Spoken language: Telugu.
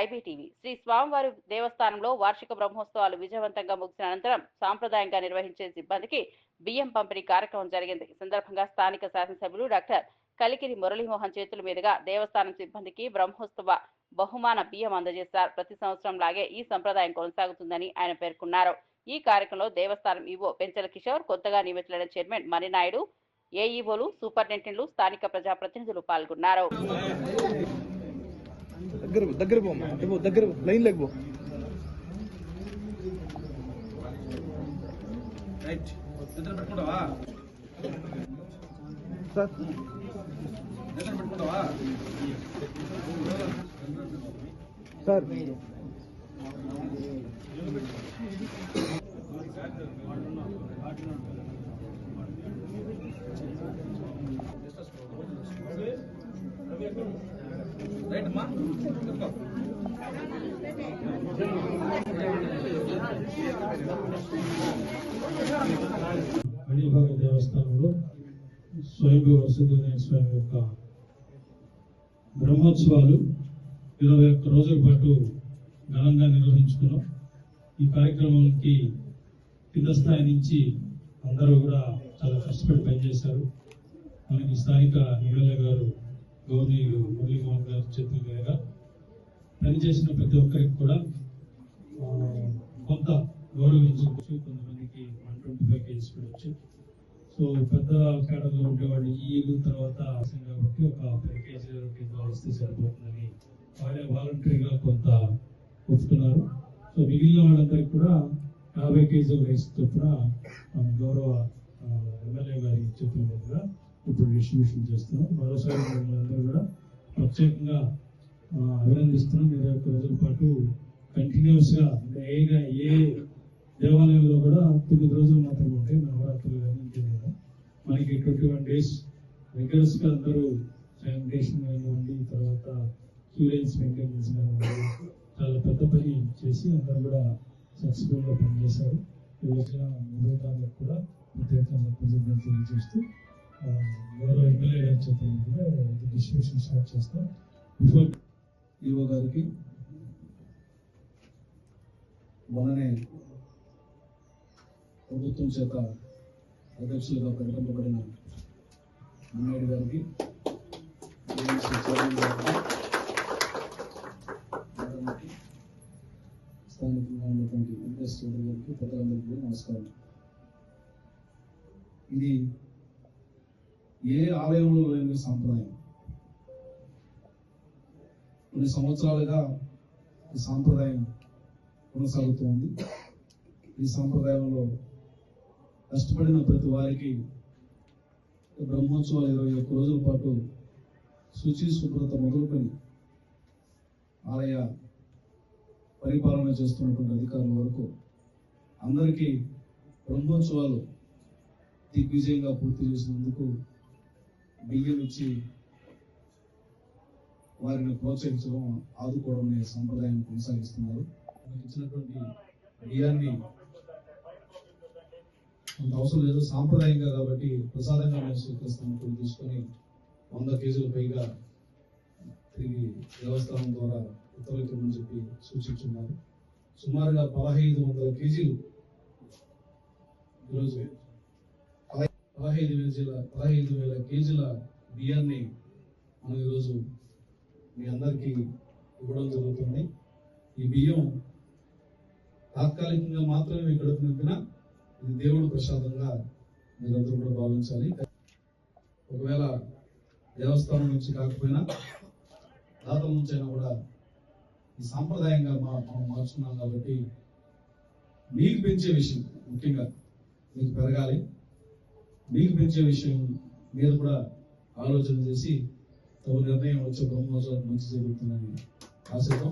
ఐబీటీవీ. శ్రీ స్వామివారి దేవస్థానంలో వార్షిక బ్రహ్మోత్సవాలు విజయవంతంగా ముగిసిన అనంతరం సాంప్రదాయంగా నిర్వహించే సిబ్బందికి బియ్యం పంపిణీ కార్యక్రమం జరిగింది. ఈ సందర్భంగా స్థానిక శాసనసభ్యులు డాక్టర్ కలికిరి మురళీమోహన్ చేతుల మీదుగా దేవస్థానం సిబ్బందికి బ్రహ్మోత్సవ బహుమాన బియ్యం అందజేశారు. ప్రతి సంవత్సరం లాగే ఈ సంప్రదాయం కొనసాగుతుందని ఆయన పేర్కొన్నారు. ఈ కార్యక్రమంలో దేవస్థానం ఈవో పెంచల కిషోర్ కొత్తగా నియమితులైన చైర్మన్ మణినాయుడు ఏఈఓలు సూపరింటెండెంట్లు స్థానిక ప్రజాప్రతినిధులు పాల్గొన్నారు. దగ్గర దగ్గర పో అంటే పో, దగ్గర లైన్ లేకపో సార్. సార్. అడిభాగ దేవస్థానంలో స్వయంభూ వసుదేవ స్వామి యొక్క బ్రహ్మోత్సవాలు ఇరవై ఒక్క రోజుల పాటు ఘనంగా నిర్వహించుకున్నాం. ఈ కార్యక్రమానికి కింద స్థాయి నుంచి అందరూ కూడా చాలా కష్టపడి పనిచేశారు. మనకి స్థానిక ఎమ్మెల్యే గారు గౌరీలు మురళీమోహన్ గారు చేతుల మీదుగా పనిచేసిన ప్రతి ఒక్కరికి కూడా కొంత గౌరవించవచ్చు కొంతమందికి వన్ ట్వంటీ ఫైవ్ కేజీస్ కూడా వచ్చు సో పెద్ద కేటర్లో ఉండేవాళ్ళు ఈ ఇల్లు తర్వాత కాబట్టి ఒక ఫైవ్ కేజీ వస్తే సరిపోతుందని వాళ్ళే వాలంటరీగా కొంత ఒప్పుకున్నారు. సో మిగిలిన వాళ్ళందరికీ కూడా యాభై కేజీ రైస్ చొప్పున గౌరవ ఎమ్మెల్యే గారి చెప్పిన మీదుగా ఇప్పుడు డిస్ట్రిబ్యూషన్ చేస్తున్నాం. మరోసారి మిమ్మల్ని అందరూ కూడా ప్రత్యేకంగా అభినందిస్తున్నాం. ఇరవై ఒక్క రోజుల పాటు కంటిన్యూస్గా అంటే ఏ దేవాలయంలో కూడా తొమ్మిది రోజులు మాత్రమే ఉంటాయి. నవరాత్రులు కానీ కదా మనకి ట్వంటీ వన్ డేస్ రిగరస్ అందరూ శానిటేషన్ కానివ్వండి తర్వాత క్యూరెన్స్ మెయింటెనెన్స్ కానివ్వండి చాలా పెద్ద పని చేసి అందరూ కూడా సక్సెస్ఫుల్గా పనిచేశారు. ఈ వచ్చిన మొబైల్ కూడా ప్రత్యేకంగా కృతజ్ఞతలు తెలియజేస్తూ ఆ, గౌరవ ఎమ్మెల్యే గారు చేత కూడా డిస్ట్రిబ్యూషన్ స్టార్ట్ చేస్తాం. బిఫోర్ ఈవో గారికి మొన్ననే ప్రభుత్వం చేత అధ్యక్షులుగా ప్రకటింపబడిన అమ్మాయి గారికి స్థానికంగా ఉన్నటువంటి వెంకటేష్ చౌదరి గారికి ప్రజలందరికీ నమస్కారం. ఇది ఏ ఆలయంలో లేని సాంప్రదాయం? కొన్ని సంవత్సరాలుగా ఈ సాంప్రదాయం కొనసాగుతోంది. ఈ సాంప్రదాయంలో కష్టపడిన ప్రతి వారికి బ్రహ్మోత్సవాలు ఇరవై ఒక్క రోజుల పాటు శుచి శుభ్రత మొదలుకొని ఆలయ పరిపాలన చేస్తున్నటువంటి అధికారుల వరకు అందరికీ బ్రహ్మోత్సవాలు దిగ్విజయంగా పూర్తి చేసినందుకు బియ్యం ఇచ్చి వారిని ప్రోత్సహించడం ఆదుకోవడం అనే సంప్రదాయం కొనసాగిస్తున్నారు. ఇచ్చినటువంటి బియ్యాన్ని అంత అవసరం లేదు. సాంప్రదాయంగా కాబట్టి ప్రసాదంగా మేము స్వీకరిస్తామని కూడా తీసుకొని వంద కేజీల పైగా తిరిగి దేవస్థానం ద్వారా ఉత్తర్వులు చెప్పి సూచించున్నారు. సుమారుగా పదహైదు వందల కేజీలు ఈరోజు పదహైదు వేల పదహైదు వేల కేజీల బియ్యాన్ని మనం ఈరోజు మీ అందరికీ ఇవ్వడం జరుగుతుంది. ఈ బియ్యం తాత్కాలికంగా మాత్రమే మీ నింపిన ఇది దేవుడు ప్రసాదంగా మీరందరూ కూడా భావించాలి. ఒకవేళ దేవస్థానం నుంచి కాకపోయినా దాతల నుంచి అయినా కూడా ఈ సాంప్రదాయంగా మా మనం మార్చుకున్నాం కాబట్టి మీకు పెంచే విషయం ముఖ్యంగా మీకు పెరగాలి. మీకు పెంచే విషయం మీద కూడా ఆలోచన చేసి తమ నిర్ణయం వచ్చే బ్రహ్మోత్సవాలు మంచి జరుగుతుందని ఆశతో